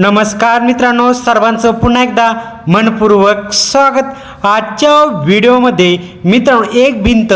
नमस्कार मित्रांनो सर्वांचं पुन्हा एकदा मनपूर्वक स्वागत. आजच्या व्हिडिओमध्ये मित्रांनो एक भिंत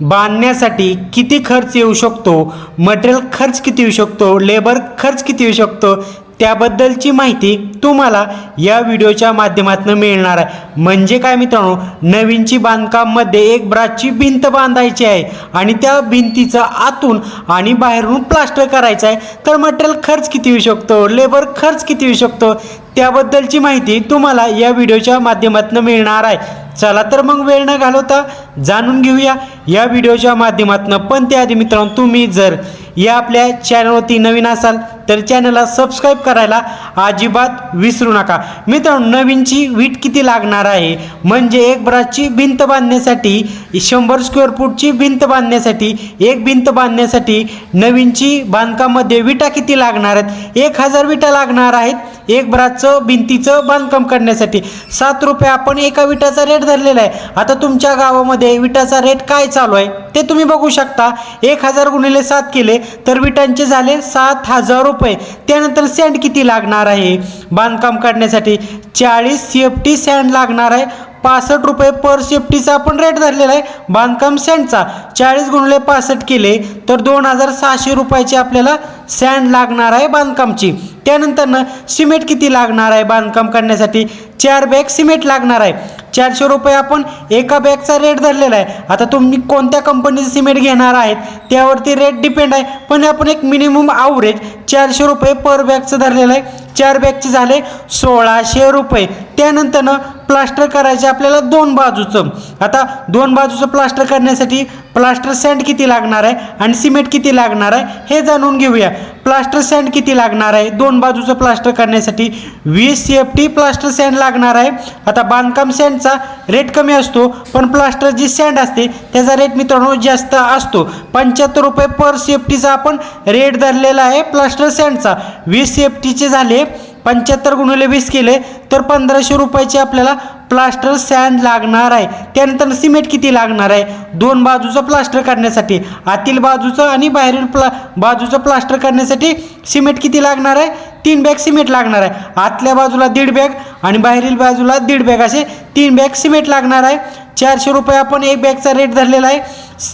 बांधण्यासाठी किती खर्च येऊ शकतो? मटेरियल खर्च किती येऊ शकतो? लेबर खर्च किती येऊ शकतो? त्याबद्दलची माहिती तुम्हाला या व्हिडिओच्या माध्यमातून मिळणार आहे. म्हणजे काय मित्रांनो नवीनची बांधकाममध्ये एक ब्राची भिंत बांधायची आहे आणि त्या भिंतीचं आतून आणि बाहेरून प्लास्टर करायचं आहे. तर मटेरियल खर्च किती येऊ शकतो लेबर खर्च किती येऊ शकतो त्याबद्दलची माहिती तुम्हाला या व्हिडिओच्या माध्यमातून मिळणार आहे. चला तर मग वेळ न घालवता जाणून घेऊया. या व्हिडिओच्या माध्यमातून पण त्याआधी मित्रांनो तुम्ही जर या आपल्या चॅनलवरती नवीन असाल तर चॅनलला सबस्क्राईब करायला अजिबात विसरू नका. मित्रांनो नवीनची वीट किती लागणार आहे? म्हणजे एक ब्राची भिंत बांधण्यासाठी शंभर स्क्वेअर फूटची भिंत बांधण्यासाठी एक भिंत बांधण्यासाठी नवीनची बांधकाममध्ये विटा किती लागणार आहेत? एक हजार विटा लागणार आहेत एक ब्राचं भिंतीचं बांधकाम करण्यासाठी. सात रुपये आपण एका विटाचा रेट धरलेला आहे. आता तुमच्या गावामध्ये विटाचा रेट काय चालू आहे? ते तुम्ही बघू शकता. एक हजार गुणिले सात केले तर विटांचे झाले सात हजार रुपये. रुपये. त्यानंतर सँड किती लागणार आहे? बांधकाम करण्यासाठी चाळीस सेफ्टी सँड लागणार आहे. पासष्ट रुपये पर सेफ्टीचा आपण रेट धरलेला आहे. बांधकाम सँडचा चाळीस गुणले पासष्ट केले तर दोन हजार सहाशे रुपयाची आपल्याला सँड लागणार आहे बांधकामची. त्यानंतरनं सिमेंट किती लागणार आहे? बांधकाम करण्यासाठी चार बॅग सिमेंट लागणार आहे. चारशे रुपये आपण एका बॅगचा रेट धरलेला आहे. आता तुम्ही कोणत्या कंपनीचं सिमेंट घेणार आहेत त्यावरती रेट डिपेंड आहे. पण आपण एक मिनिमम आवरेज चारशे रुपये पर बॅगचं धरलेलं आहे. चार बॅगचे झाले सोळाशे रुपये. त्यानंतरनं प्लास्टर करायचे आपल्याला दोन बाजूचं. आता दोन बाजूचं प्लास्टर करण्यासाठी प्लास्टर सँड किती लागणार आहे आणि सिमेंट किती लागणार आहे हे जाणून घेऊया. प्लास्टर सँड किती लागणार आहे? दोन बाजूचं प्लास्टर करण्यासाठी वीस C F T plaster sand लागणार आहे. आता बांधकाम सँडचा रेट कमी असतो पण प्लास्टर जी सँड असते त्याचा रेट मित्रांनो जास्त असतो. पंच्याहत्तर रुपये पर सी एफ टीचा आपण रेट धरलेला आहे प्लास्टर सँडचा. वीस सी एफ टीचे झाले पंच्याहत्तर गुणिले वीस केले तर पंधराशे रुपयाचे आपल्याला प्लास्टर सँड लागणार आहे. त्यानंतर सिमेंट किती लागणार आहे? दोन बाजूचं प्लास्टर करण्यासाठी आतील बाजूचं आणि बाहेरील प्ला बाजूचं प्लास्टर करण्यासाठी सिमेंट किती लागणार आहे? तीन बॅग सिमेंट लागणार आहे. आतल्या बाजूला दीड बॅग आणि बाहेरील बाजूला दीड बॅग. असे तीन बॅग सिमेंट लागणार आहे. चारशे रुपये आपण एक बॅगचा रेट धरलेला आहे.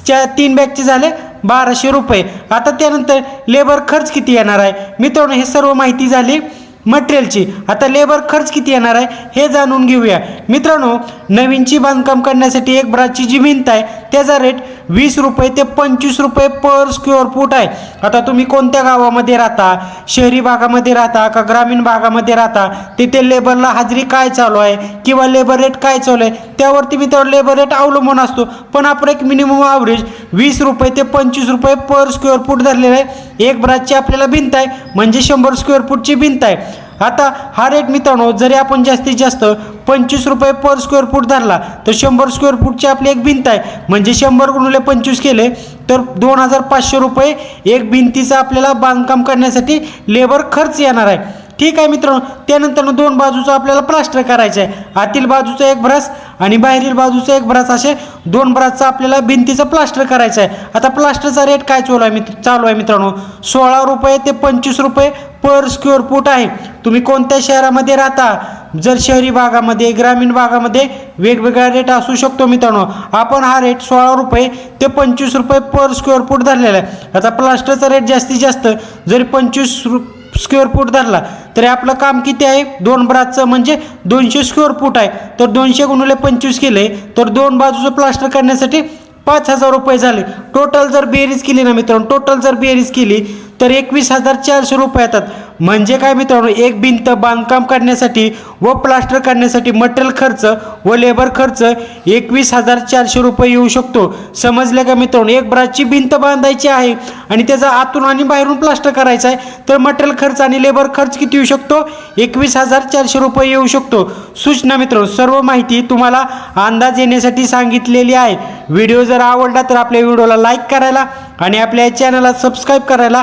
च्या तीन बॅगचे झाले बाराशे रुपये. आता त्यानंतर लेबर खर्च किती येणार आहे? मित्रांनो हे सर्व माहिती झाली. मटेरियलची. आता लेबर खर्च किती येणार आहे हे जाणून घेऊया. मित्रांनो नवीनची बांधकाम करण्यासाठी एक ब्राची जी भिंत आहे त्याचा रेट वीस रुपये ते पंचवीस रुपये पर स्क्वेअर फूट आहे. आता तुम्ही कोणत्या गावामध्ये राहता? शहरी भागामध्ये राहता का ग्रामीण भागामध्ये राहता? तिथे लेबरला हाजरी काय चालू आहे? किंवा लेबर रेट काय चालू आहे? त्यावरती मी मित्रांनो लेबर रेट अवलंबून असतो. पण आपण एक मिनिमम ॲव्हरेज वीस रुपये ते पंचवीस रुपये पर स्क्वेअर फूट धरलेलं आहे. एक ब्राची आपल्याला भिंत आहे. म्हणजे शंभर स्क्वेअर फूटची भिंत आहे. आता हा रेट मित्रांनो जरी आपण जास्तीत जास्त पंचवीस रुपये पर स्क्वेअर फूट धरला तर शंभर स्क्वेअर फूटची आपली एक भिंत आहे. म्हणजे शंभर गुणिले पंचवीस केले तर दोन हजार पाचशे रुपये एक भिंतीचा आपल्याला बांधकाम करण्यासाठी लेबर खर्च येणार आहे. ठीक आहे मित्रांनो त्यानंतर दोन बाजूचं आपल्याला प्लास्टर करायचं आहे. आतील बाजूचा एक ब्रश आणि बाहेरील बाजूचं एक ब्रश असे दोन ब्रासचं आपल्याला भिंतीचं प्लास्टर करायचं आहे. आता प्लास्टरचा रेट काय चालू आहे मित्र चालू आहे मित्रांनो? सोळा रुपये ते पंचवीस रुपये पर स्क्वेअर फूट आहे. तुम्ही कोणत्या शहरामध्ये राहता? जर शहरी भागामध्ये ग्रामीण भागामध्ये वेगवेगळा रेट असू शकतो मित्रांनो. आपण हा रेट सोळा रुपये ते पंचवीस रुपये पर स्क्वेअर फूट धरलेला आहे. आता प्लास्टरचा रेट जास्तीत जास्त जरी पंचवीस रु स्क्वेअर फूट धरला तरी आपलं काम किती आहे? दोन ब्राजचं म्हणजे दोनशे स्क्वेअर फूट आहे. तर दोनशे गुणिले पंचवीस केले तर दोन बाजूचं प्लास्टर करण्यासाठी पाच हजार रुपये झाले. टोटल जर बेरीज केली ना मित्रांनो टोटल जर बेरीज केली तर एकवीस हजार चारशे रुपये येतात. म्हणजे काय मित्रांनो एक भिंत बांधकाम करण्यासाठी व प्लास्टर करण्यासाठी मटेरियल खर्च व लेबर खर्च एकवीस हजार चारशे रुपये येऊ शकतो. समजले का मित्रांनो? एक ब्राचची भिंत बांधायची आहे आणि त्याचा आतून आणि बाहेरून प्लास्टर करायचं आहे तर मटेरियल खर्च आणि लेबर खर्च किती येऊ शकतो? एकवीस हजार चारशे रुपये येऊ शकतो. सूचना मित्रांनो सर्व माहिती तुम्हाला अंदाज येण्यासाठी सांगितलेली आहे. व्हिडिओ जर आवडला तर आपल्या व्हिडिओला लाईक करायला आणि आपल्या चॅनलला सबस्क्राईब करायला